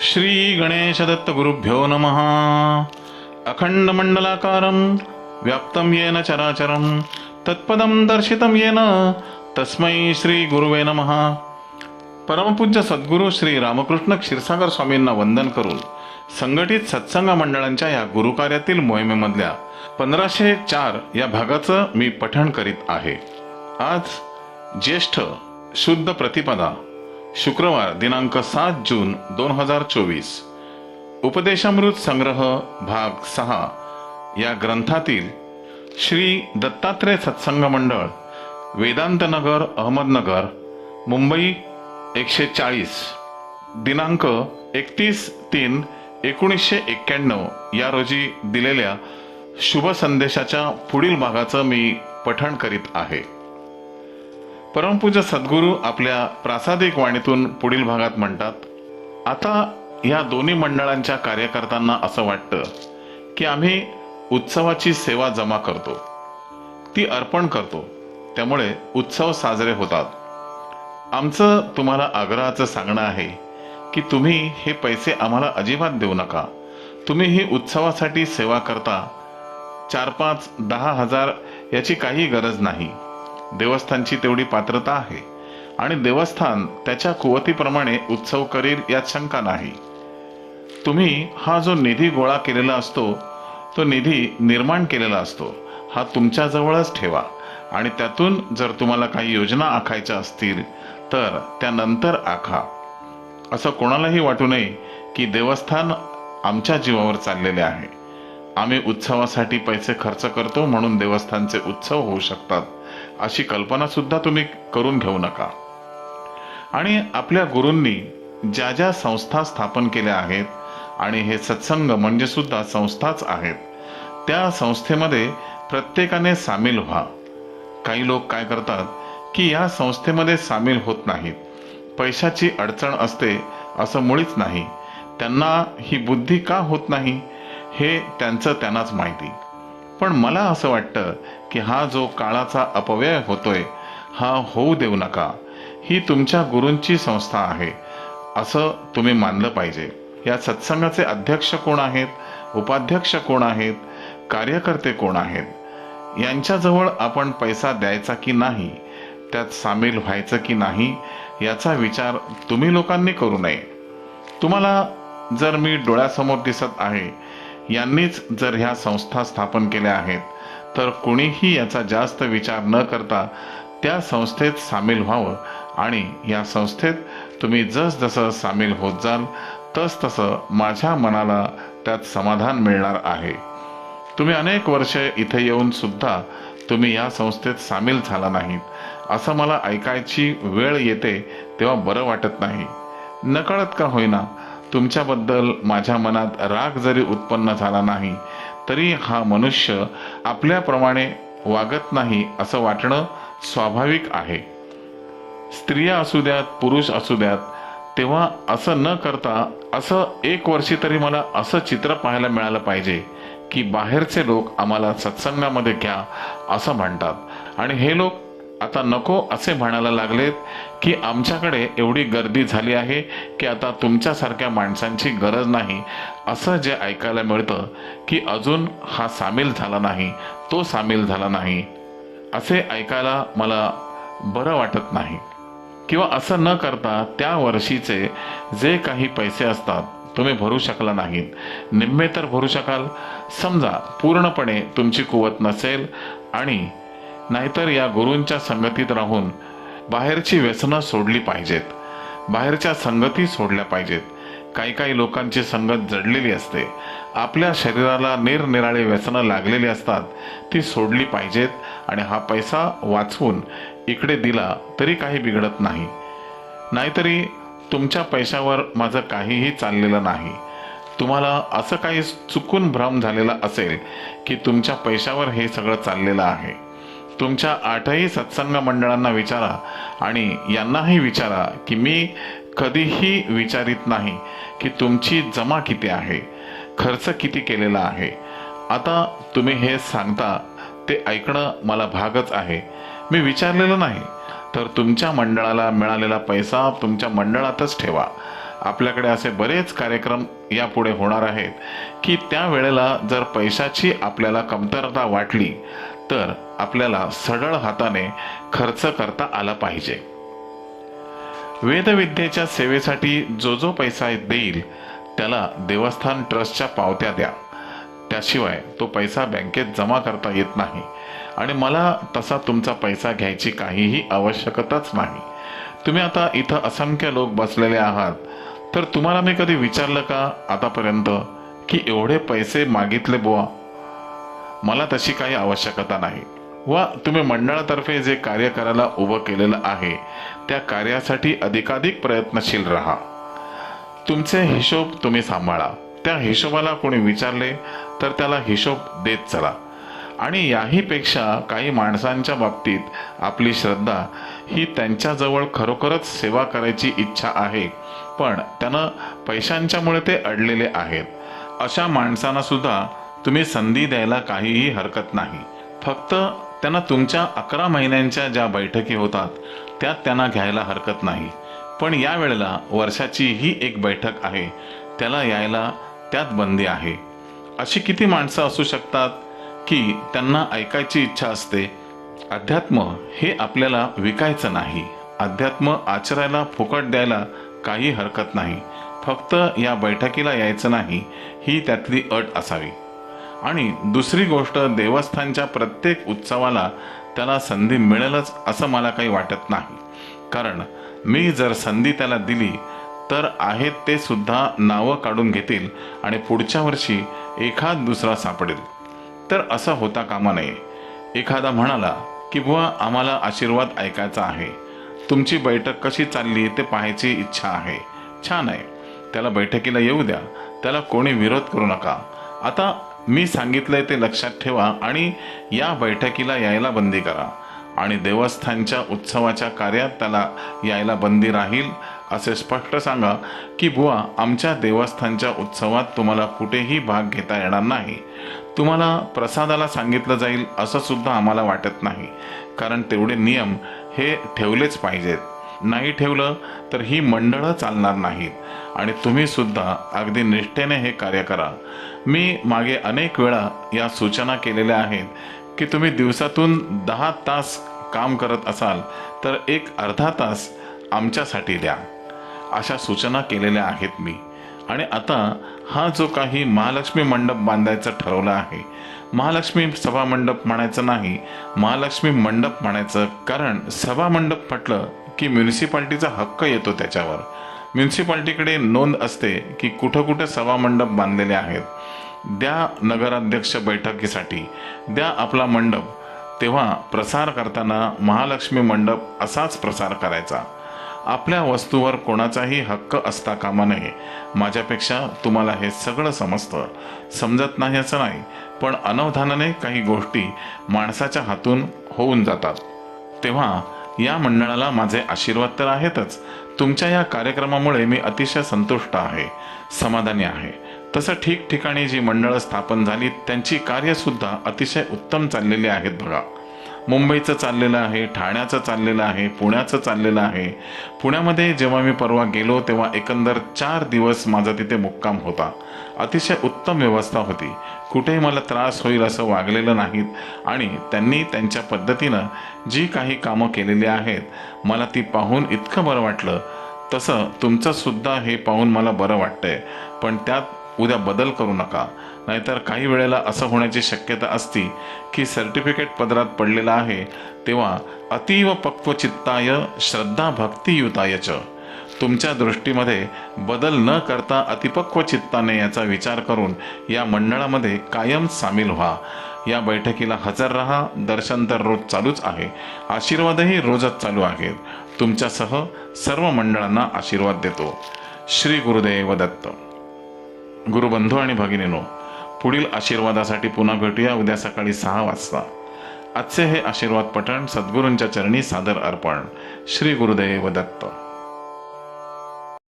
श्री गणेशदत्त गुरुभ्यो नमः। अखण्डमण्डलाकारं व्याप्तं येन चराचरं तत्पदं दर्शितं येन तस्मै श्री गुरुवे नमः। परमपूज्य सद्गुरू श्री रामकृष्ण क्षीरसागर स्वामींना वंदन करून संघटित सत्संग मंडळांच्या या गुरुकार्यातील मोहिमेमधल्या पंधराशे चार या भागाचं मी पठण करीत आहे. आज ज्येष्ठ शुद्ध प्रतिपदा शुक्रवार दिनांक सात जून दोन हजार चोवीस. उपदेशामृत संग्रह भाग सहा. या ग्रंथातील श्री दत्तात्रय सत्संग मंडळ वेदांतनगर अहमदनगर मुंबई एकशे चाळीस. दिनांक एकतीस तीन एकोणीसशे एक्क्याण्णव. या रोजी दिलेल्या शुभ संदेशाच्या पुढील भागाचं मी पठण करीत आहे. परमपूज्य सद्गुरू आपल्या प्रासादिक वाणीतून पुढील भागात म्हणतात आता या दोन्ही मंडळांच्या कार्यकर्त्यांना असं वाटतं की आम्ही उत्सवाची सेवा जमा करतो ती अर्पण करतो त्यामुळे उत्सव साजरे होतात. आमचं तुम्हाला आग्रहाचं सांगणं आहे की तुम्ही हे पैसे आम्हाला अजिबात देऊ नका. तुम्ही ही उत्सवासाठी सेवा करता चार पाच दहा हजार याची काही गरज नाही. देवस्थानची तेवढी पात्रता आहे. आणि देवस्थान त्याच्या कुवतीप्रमाणे उत्सव करील यात शंका नाही. तुम्ही हा जो निधी गोळा केलेला असतो तो निधी निर्माण केलेला असतो हा तुमच्याजवळच ठेवा. आणि त्यातून जर तुम्हाला काही योजना आखायच्या असतील तर त्यानंतर आखा. असं कोणालाही वाटू नये की देवस्थान आमच्या जीवावर चाललेले आहे. आम्ही उत्सवासाठी पैसे खर्च करतो म्हणून देवस्थानचे उत्सव होऊ शकतात. अशी कल्पना सुद्धा तुम्ही करून घेऊ नका. आणि आपल्या गुरूंनी ज्या ज्या संस्था स्थापन केल्या आहेत आणि हे सत्संग म्हणजे सुद्धा संस्थाच आहेत त्या संस्थेमध्ये प्रत्येकाने सामील व्हा. काही लोक काय करतात की या संस्थेमध्ये सामील होत नाहीत. पैशाची अडचण असते असं मुळीच नाही. त्यांना ही बुद्धी का होत नाही हे त्यांचं त्यांनाच माहिती. पण मला असं वाटतं की हा जो काळाचा अपव्यय होतोय हा होऊ देऊ नका. ही तुमच्या गुरूंची संस्था आहे. असं तुम्ही मानलं पाहिजे. या सत्संगाचे अध्यक्ष कोण आहेत? उपाध्यक्ष कोण आहेत? कार्यकर्ते कोण आहेत? यांच्याजवळ आपण पैसा द्यायचा की नाही? त्यात सामील व्हायचं की नाही? याचा विचार तुम्ही लोकांनी करू नये. तुम्हाला जर मी डोळ्यासमोर दिसत आहे यांनीच जर ह्या संस्था स्थापन केल्या आहेत तर कोणीही याचा जास्त विचार न करता त्या संस्थेत सामील व्हावं आणि या संस्थेत तुम्ही जसजसं सामील होत जाल तस तसं माझ्या मनाला त्यात समाधान मिळणार आहे. तुम्ही अनेक वर्षे इथे येऊन सुद्धा तुम्ही या संस्थेत सामील झाला नाहीत. असं मला ऐकायची वेळ येते तेव्हा बरं वाटत नाही. नकळत का होईना तुमच्याबद्दल माझ्या मनात राग जरी उत्पन्न झाला नाही तरी हा मनुष्य आपल्याप्रमाणे वागत नाही असं वाटणं स्वाभाविक आहे. स्त्रिया असू द्यात पुरुष असू द्यात तेव्हा असं न करता असं एक वर्षी तरी मला असं चित्र पाहायला मिळालं पाहिजे की बाहेरचे लोक आम्हाला सत्संगामध्ये घ्या असं म्हणतात. आणि हे लोक आता नको असे म्हणायला लागलेत की आमच्याकडे एवढी गर्दी झाली आहे की आता तुमच्यासारख्या माणसांची गरज नाही. असं जे ऐकायला मिळतं की अजून हा सामील झाला नाही तो सामील झाला नाही. असे ऐकायला मला बरं वाटत नाही. किंवा असं न करता त्या वर्षीचे जे काही पैसे असतात तुम्ही भरू शकला नाहीत. निम्मे तर भरू शकाल. समजा पूर्णपणे तुमची कुवत नसेल आणि नाहीतर या गुरूंच्या संगतीत राहून बाहेरची व्यसनं सोडली पाहिजेत. बाहेरच्या संगती सोडल्या पाहिजेत. काही काही लोकांची संगत जडलेली असते. आपल्या शरीराला निरनिराळे व्यसनं लागलेली असतात. ती सोडली पाहिजेत आणि हा पैसा वाचवून इकडे दिला तरी काही बिघडत नाही. नाहीतरी तुमच्या पैशावर माझं काहीही चाललेलं नाही. तुम्हाला असं काही चुकून भ्रम झालेला असेल की तुमच्या पैशावर हे सगळं चाललेलं आहे. तुमच्या आठही सत्संग मंडळांना विचारा आणि यांनाही विचारा की मी कधीही विचारित नाही की तुमची जमा किती आहे खर्च किती केलेला आहे. आता तुम्ही हे सांगता ते ऐकणं मला भागच आहे. मी विचारलेलं नाही तर तुमच्या मंडळाला मिळालेला पैसा तुमच्या मंडळातच ठेवा. आपल्याकडे असे बरेच कार्यक्रम यापुढे होणार आहेत की त्या वेळेला जर पैशाची आपल्याला कमतरता वाटली तर आपल्याला सरळ हाताने खर्च करता आला पाहिजे. वेदविद्येच्या सेवेसाठी जो जो पैसा देईल त्याला देवस्थान ट्रस्टच्या पावत्या द्या. त्याशिवाय तो पैसा बँकेत जमा करता येत नाही आणि मला तसा तुमचा पैसा घ्यायची काहीही आवश्यकताच नाही. तुम्ही आता इथं असंख्य लोक बसलेले आहात तर तुम्हाला मी कधी विचारलं का आतापर्यंत की एवढे पैसे मागितले बुवा? मला तशी काही आवश्यकता नाही. व तुम्ही मंडळातर्फे जे कार्य करायला उभं केलेलं आहे त्या कार्यासाठी अधिकाधिक प्रयत्नशील राहा. तुमचे हिशोब तुम्ही सांभाळा. त्या हिशोबाला कोणी विचारले तर त्याला हिशोब देत चला. आणि याहीपेक्षा काही माणसांच्या बाबतीत आपली श्रद्धा ही त्यांच्याजवळ खरोखरच सेवा करायची इच्छा आहे पण त्यानं पैशांच्यामुळे ते अडलेले आहेत. अशा माणसांना सुद्धा तुम्ही संधी द्यायला काहीही हरकत नाही. फक्त त्यांना तुमच्या अकरा महिन्यांच्या ज्या बैठकी होतात त्यात त्यांना घ्यायला हरकत नाही. पण या वेळेला वर्षाची ही एक बैठक आहे त्याला यायला त्यात बंदी आहे. अशी किती माणसं असू शकतात की त्यांना ऐकायची इच्छा असते? अध्यात्म हे आपल्याला विकायचं नाही. अध्यात्म आचरायला फुकट द्यायला काही हरकत नाही. फक्त या बैठकीला यायचं नाही ही त्यातली अट असावी. आणि दुसरी गोष्ट देवस्थानच्या प्रत्येक उत्सवाला त्याला संधी मिळेलच असं मला काही वाटत नाही. कारण मी जर संधी त्याला दिली तर आहेत ते सुद्धा नावं काढून घेतील आणि पुढच्या वर्षी एखाद दुसरा सापडेल. तर असं होता कामा नये. एखादा म्हणाला की बुवा आम्हाला आशीर्वाद ऐकायचा आहे. तुमची बैठक कशी चालली ते पाहायची इच्छा आहे. छान आहे. त्याला बैठकीला येऊ द्या. त्याला कोणी विरोध करू नका. आता मी सांगितलंय ते लक्षात ठेवा आणि या बैठकीला यायला बंदी करा. आणि देवस्थानच्या उत्सवाच्या कार्यात त्याला यायला बंदी राहील असे स्पष्ट सांगा की बुवा आमच्या देवस्थानच्या उत्सवात तुम्हाला कुठेही भाग घेता येणार नाही. तुम्हाला प्रसादाला सांगितलं जाईल असं सुद्धा आम्हाला वाटत नाही. कारण तेवढे नियम हे ठेवलेच पाहिजेत. नाही ठेवलं तर ही मंडळं चालणार नाहीत. आणि तुम्ही सुद्धा अगदी निष्ठेने हे कार्य करा. मी मागे अनेक वेळा या सूचना केलेल्या आहेत की तुम्ही दिवसातून दहा तास काम करत असाल तर एक अर्धा तास आमच्यासाठी द्या. अशा सूचना केलेल्या आहेत मी. आणि आता हा जो काही महालक्ष्मी मंडप बांधायचं ठरवलं आहे महालक्ष्मी सभा मंडप म्हणायचं नाही महालक्ष्मी मंडप म्हणायचं कारण सभा मंडप म्हटलं की म्युन्सिपाल्टीचा हक्क येतो त्याच्यावर. म्युन्सिपाल्टीकडे नोंद असते की कुठं कुठं सभा मंडप बांधलेले आहेत. द्या नगराध्यक्ष बैठकीसाठी द्या आपला मंडप तेव्हा प्रसार करताना महालक्ष्मी मंडप असाच प्रसार करायचा. आपल्या वस्तूवर कोणाचाही हक्क असता कामा नये. माझ्यापेक्षा तुम्हाला हे सगळं समजतं. समजत नाही असं नाही पण अनवधानाने काही गोष्टी माणसाच्या हातून होऊन जातात. तेव्हा या मंडळाला माझे आशीर्वाद तर आहेतच. तुमच्या या कार्यक्रमामुळे मी अतिशय संतुष्ट आहे. समाधानी आहे. तसं ठिकठिकाणी जी मंडळं स्थापन झाली त्यांची कार्यसुद्धा अतिशय उत्तम चाललेली आहेत बघा. मुंबईचं चाललेलं आहे ठाण्याचं चाललेलं आहे पुण्याचं चाललेलं आहे. पुण्यामध्ये जेव्हा मी परवा गेलो तेव्हा एकंदर चार दिवस माझा तिथे मुक्काम होता. अतिशय उत्तम व्यवस्था होती. कुठेही मला त्रास होईल असं वागलेलं नाहीत आणि त्यांनी त्यांच्या पद्धतीनं जी काही कामं केलेली आहेत मला ती पाहून इतकं बरं वाटलं. तसं तुमचंसुद्धा हे पाहून मला बरं वाटतंय. पण त्यात उद्या बदल करू नका. नाहीतर काही वेळेला असं होण्याची शक्यता असती की सर्टिफिकेट पदरात पडलेलं आहे तेव्हा अतीव पक्वचित्ताय श्रद्धा भक्तियुताय च. तुमच्या दृष्टीमध्ये बदल न करता अतिपक्व चित्ताने याचा विचार करून या मंडळामध्ये कायम सामील व्हा. या बैठकीला हजर राहा दर्शन तर रोज चालूच आहे. आशीर्वादही रोजच चालू आहेत. तुमच्यासह सर्व मंडळांना आशीर्वाद देतो. श्री गुरुदेव दत्त. गुरुबंधू आणि भगिनीनो पुढील आशीर्वादासाठी पुन्हा भेटूया. उद्या सकाळी सहा वाजता. आजचे हे आशीर्वाद पठण सद्गुरूंच्या चरणी सादर अर्पण. श्री गुरुदेव दत्त.